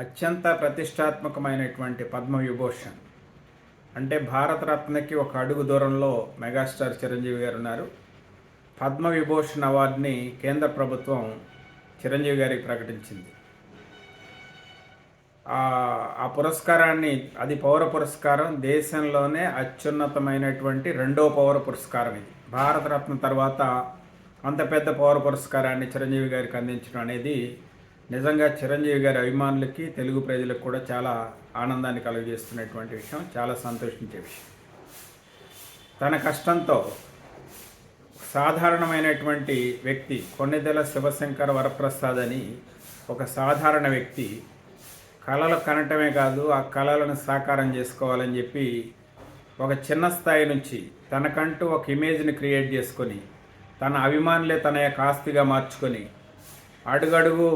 అత్యంత ప్రతిష్టాత్మకమైనటువంటి పద్మవిభూషణ్. అంటే భారతరత్నకి ఒక అడుగు దూరంలో మెగాస్టార్ చిరంజీవి గారు ఉన్నారు. పద్మవిభూషణ్ అవార్డుని కేంద్ర ప్రభుత్వం చిరంజీవి గారికి ప్రకటించింది. ఆ- పురస్కారాన్ని అది పౌర పురస్కారం దేశంలోనే అత్యున్నతమైనటువంటి రెండో పౌర పురస్కారం ఇది. భారతరత్న తర్వాత అంత పెద్ద పౌర పురస్కారాన్ని చిరంజీవి గారికి అందించడం అనేది నిజంగా చిరంజీవి గారి అభిమానులకి తెలుగు ప్రజలకు కూడా చాలా ఆనందాన్ని కలుగజేస్తున్నటువంటి విషయం చాలా సంతోషించే విషయం. తన కష్టంతో సాధారణమైనటువంటి వ్యక్తి కొన్నిదెల శివశంకర వరప్రసాద్ అని ఒక సాధారణ వ్యక్తి కళలు కనటమే కాదు ఆ కళలను సాకారం చేసుకోవాలని చెప్పి ఒక చిన్న స్థాయి నుంచి తనకంటూ ఒక ఇమేజ్ని క్రియేట్ చేసుకొని తన అభిమానులే తన యొక్క ఆస్తిగా మార్చుకొని అడుగడుగు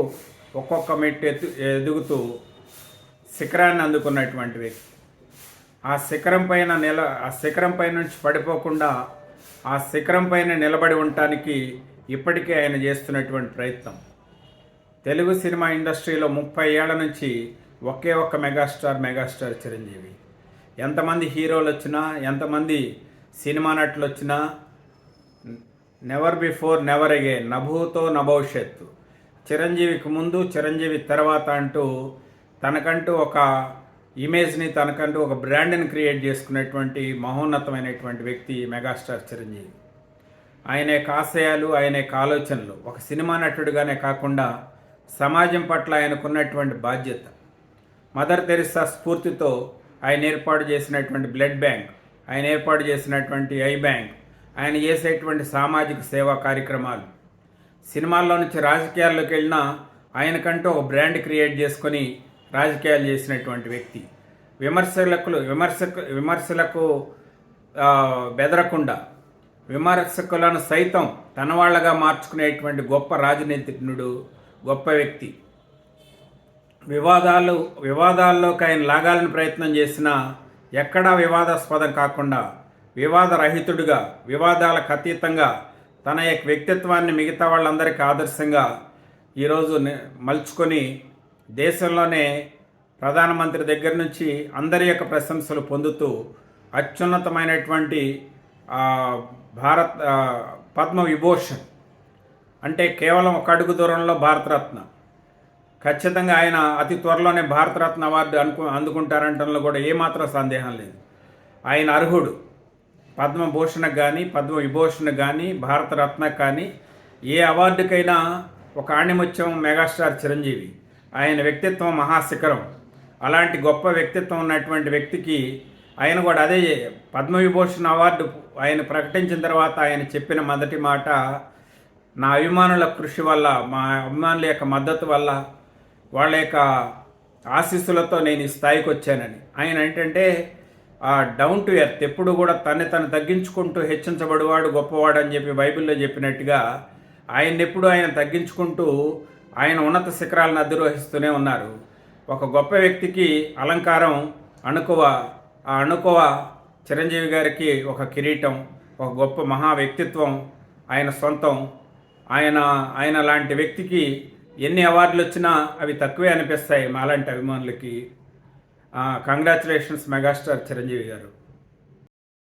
ఒక్కొక్క మెట్టు ఎత్తు ఎదుగుతూ శిఖరాన్ని అందుకున్నటువంటి వ్యక్తి. ఆ శిఖరం పైన నిల ఆ శిఖరం పై నుంచి పడిపోకుండా ఆ శిఖరం పైన నిలబడి ఉండటానికి ఇప్పటికే ఆయన చేస్తున్నటువంటి ప్రయత్నం. తెలుగు సినిమా ఇండస్ట్రీలో ముప్పై ఏళ్ళ నుంచి ఒకే ఒక్క మెగాస్టార్ మెగాస్టార్ చిరంజీవి. ఎంతమంది హీరోలు వచ్చినా ఎంతమంది సినిమా నటులు వచ్చినా నెవర్ బిఫోర్ నెవర్ అగే నభూతో నభవిష్యత్తు. చిరంజీవికి ముందు చిరంజీవి తర్వాత అంటూ తనకంటూ ఒక ఇమేజ్ని తనకంటూ ఒక బ్రాండ్ని క్రియేట్ చేసుకునేటువంటి మహోన్నతమైనటువంటి వ్యక్తి మెగాస్టార్ చిరంజీవి. ఆయన యొక్క ఆశయాలు ఆయన యొక్క ఆలోచనలు ఒక సినిమా నటుడిగానే కాకుండా సమాజం పట్ల ఆయనకున్నటువంటి బాధ్యత. మదర్ తెరిసా స్ఫూర్తితో ఆయన ఏర్పాటు చేసినటువంటి బ్లడ్ బ్యాంక్ ఆయన ఏర్పాటు చేసినటువంటి ఐ బ్యాంక్ ఆయన చేసేటువంటి సామాజిక సేవా కార్యక్రమాలు. సినిమాల్లో నుంచి రాజకీయాల్లోకి వెళ్ళినా ఆయనకంటూ ఒక బ్రాండ్ క్రియేట్ చేసుకొని రాజకీయాలు చేసినటువంటి వ్యక్తి. విమర్శలకు విమర్శకు విమర్శలకు బెదరకుండా విమర్శకులను సైతం తన వాళ్ళగా మార్చుకునేటువంటి గొప్ప రాజనీతిజ్ఞుడు గొప్ప వ్యక్తి. వివాదాలు వివాదాల్లోకి ఆయన లాగాలని ప్రయత్నం చేసినా ఎక్కడా వివాదాస్పదం కాకుండా వివాదరహితుడిగా వివాదాలకు అతీతంగా తన యొక్క వ్యక్తిత్వాన్ని మిగతా వాళ్ళందరికీ ఆదర్శంగా ఈరోజు మలుచుకొని దేశంలోనే ప్రధానమంత్రి దగ్గర నుంచి అందరి యొక్క ప్రశంసలు పొందుతూ అత్యున్నతమైనటువంటి భారత్ పద్మ విభూషణ్ అంటే కేవలం ఒక అడుగు దూరంలో భారతరత్న. ఖచ్చితంగా ఆయన అతి త్వరలోనే భారతరత్న అవార్డు అనుకు అందుకుంటారంటంలో కూడా ఏమాత్రం సందేహం లేదు. ఆయన అర్హుడు. పద్మభూషణ కానీ పద్మ విభూషణ కానీ భారతరత్న కానీ ఏ అవార్డుకైనా ఒక ఆణిముత్యం మెగాస్టార్ చిరంజీవి. ఆయన వ్యక్తిత్వం మహాశిఖరం. అలాంటి గొప్ప వ్యక్తిత్వం ఉన్నటువంటి వ్యక్తికి ఆయన కూడా అదే పద్మవిభూషణ్ అవార్డు ఆయన ప్రకటించిన తర్వాత ఆయన చెప్పిన మొదటి మాట నా అభిమానుల కృషి వల్ల మా అభిమానుల యొక్క మద్దతు వల్ల వాళ్ళ యొక్క ఆశీస్సులతో నేను ఈ స్థాయికి వచ్చానని. ఆయన ఏంటంటే ఆ డౌన్ టు ఎర్త్ ఎప్పుడు కూడా తన్ని తను తగ్గించుకుంటూ హెచ్చించబడివాడు గొప్పవాడు అని చెప్పి బైబిల్లో చెప్పినట్టుగా ఆయన ఎప్పుడు ఆయన తగ్గించుకుంటూ ఆయన ఉన్నత శిఖరాలను అధిరోహిస్తూనే ఉన్నారు. ఒక గొప్ప వ్యక్తికి అలంకారం అణుకువ ఆ అణుకువ చిరంజీవి గారికి ఒక కిరీటం ఒక గొప్ప మహా వ్యక్తిత్వం ఆయన సొంతం. ఆయన ఆయన లాంటి వ్యక్తికి ఎన్ని అవార్డులు వచ్చినా అవి తక్కువే అనిపిస్తాయి మాలాంటి అభిమానులకి. కంగ్రాచులేషన్స్ మెగాస్టార్ చిరంజీవి గారు.